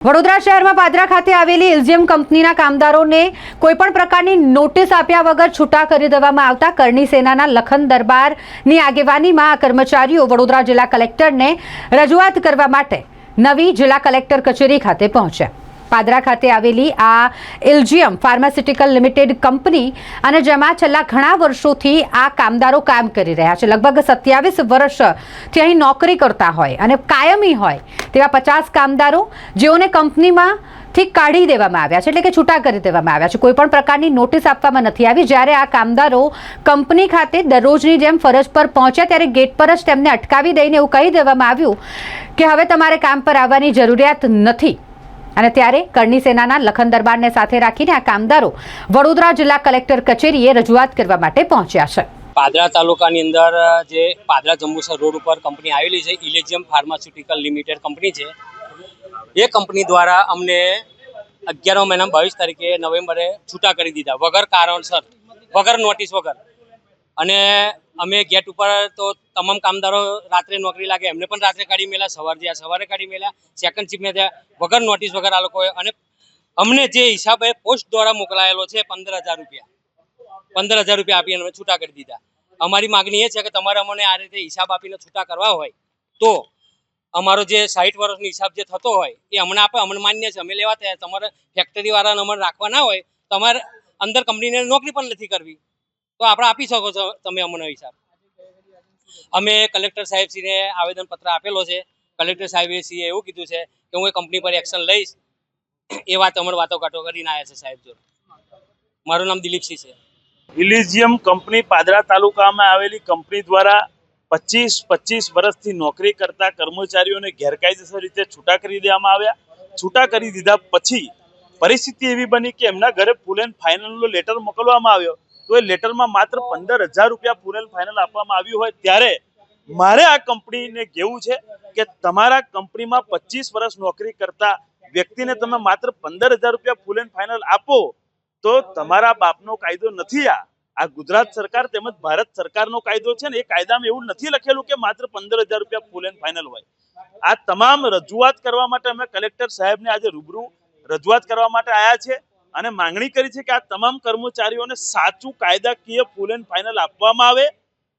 વડોદરા શહેરમાં પાદરા ખાતે આવેલી ઇલ્ઝિયમ કંપનીના કામદારોને કોઈપણ પ્રકારની નોટિસ આપ્યા વગર છૂટા કરી દેવામાં આવતા કરણી સેનાના લખન દરબારની આગેવાનીમાં આ કર્મચારીઓ વડોદરા જિલ્લા કલેક્ટરને રજૂઆત કરવા માટે નવી જિલ્લા કલેક્ટર કચેરી ખાતે પહોંચ્યા. પાદરા ખાતે આવેલી આ ઇલ્જિયમ ફાર્માસ્યુટિકલ લિમિટેડ કંપની અને જેમાં છેલ્લા ઘણા વર્ષોથી આ કામદારો કામ કરી રહ્યા છે. લગભગ સત્યાવીસ વર્ષથી અહીં નોકરી કરતા હોય અને કાયમી હોય તેવા પચાસ કામદારો જેઓને કંપનીમાં થી કાઢી દેવામાં આવ્યા છે, એટલે કે છૂટા કરી દેવામાં આવ્યા છે. કોઈ પણ પ્રકારની નોટિસ આપવામાં નથી આવી. જ્યારે આ કામદારો કંપની ખાતે દરરોજની જેમ ફરજ પર પહોંચ્યા ત્યારે ગેટ પર જ તેમને અટકાવી દઈને એવું કહી દેવામાં આવ્યું કે હવે તમારે કામ પર આવવાની જરૂરિયાત નથી. અને ત્યારે કરણી સેનાના લખન દરબારને સાથે રાખીને આ કામદારો વડોદરા જિલ્લા કલેક્ટર કચેરીએ રજૂઆત કરવા માટે પહોંચ્યા છે. પાદરા તાલુકાની અંદર જે પાદરા જંબુસર રોડ ઉપર કંપની આવેલી છે ઇલેજિયમ ફાર્માસ્યુટિકલ લિમિટેડ કંપની છે. એ કંપની દ્વારા અમને અગિયારમા મહિના, બાવીસ તારીખે નવેમ્બરે છૂટા કરી દીધા, વગર કારણસર, વગર નોટિસ વગર. અને અમે ગેટ ઉપર તો તમામ કામદારો રાત્રે નોકરી લાગે, એમને પણ રાત્રે કાઢી મેલ્યા સવાર જ્યાં સવારે કાઢી મેળા સેકન્ડ શિફ્ટને ત્યાં વગર નોટિસ વગર આ લોકોએ અને અમને જે હિસાબે પોસ્ટ દ્વારા મોકલાયેલો છે પંદર હજાર રૂપિયા. પંદર હજાર રૂપિયા આપીને અમે છૂટા કરી દીધા. અમારી માગણી એ છે કે તમારે અમને આ રીતે હિસાબ આપીને છૂટા કરવા હોય, તો અમારો જે સાઠ વર્ષનો હિસાબ જે થતો હોય, એ અમને આપે, અમને માન્ય છે, અમે લેવા તૈયાર તમારે ફેક્ટરીવાળાને અમને રાખવા ના હોય, તમારે અંદર કંપનીને નોકરી પણ નથી કરવી. તો આપણે આપી શકો છો તમે અમને હિસાબ. અમે કલેક્ટર સાહેબશ્રીને આવેદનપત્ર આપેલો છે. કલેક્ટર સાહેબશ્રીએ એવું કીધું છે કે હું એ કંપની પર એક્શન લઈશ. એ વાત અમારે વાતો કાટો કરીને આવ્યા છે સાહેબ જોડે. મારું નામ દિલીપસિંહ છે. ઇલિઝિયમ કંપની પાદરા તાલુકામાં આવેલી કંપની દ્વારા પચીસ પચીસ વર્ષથી નોકરી કરતા કર્મચારીઓને ગેરકાયદેસર રીતે છૂટા કરી દેવામાં આવ્યા. છૂટા કરી દીધા પછી પરિસ્થિતિ એવી બની કે એમના ઘરે ફૂલ એન્ડ ફાઇનલનો લેટર મોકલવામાં આવ્યો. તો એ લેટરમાં માત્ર પંદર હજાર રૂપિયા ફૂલ ફાઇનલ આપવામાં આવ્યું હોય ત્યારે મારે આ કંપનીને કહેવું છે કે તમારા કંપનીમાં પચીસ વર્ષ નોકરી કરતા વ્યક્તિને તમે માત્ર પંદર હજાર રૂપિયા ફૂલ એન્ડ ફાઇનલ આપો તો તમારા બાપનો કાયદો નથી આ. આ ગુજરાત સરકાર તેમજ ભારત સરકારનો કાયદો છે ને એ કાયદામાં એવું નથી લખેલું કે માત્ર પંદર હજાર રૂપિયા ફૂલ એન્ડ ફાઇનલ હોય. આ તમામ રજૂઆત કરવા માટે અમે કલેક્ટર સાહેબને આજે રૂબરૂ રજૂઆત કરવા માટે આવ્યા છે. અને માંગણી કરી છે કે આ તમામ કર્મચારીઓને સાચું કાયદાકીય ફૂલ એન્ડ ફાઇનલ આપવામાં આવે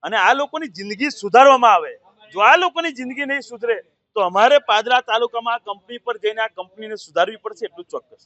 અને આ લોકોની જિંદગી સુધારવામાં આવે. જો આ લોકોની જિંદગી નહીં સુધરે, તો અમારે પાદરા તાલુકામાં આ કંપની પર જઈને આ કંપનીને સુધારવી પડશે એટલું ચોક્કસ.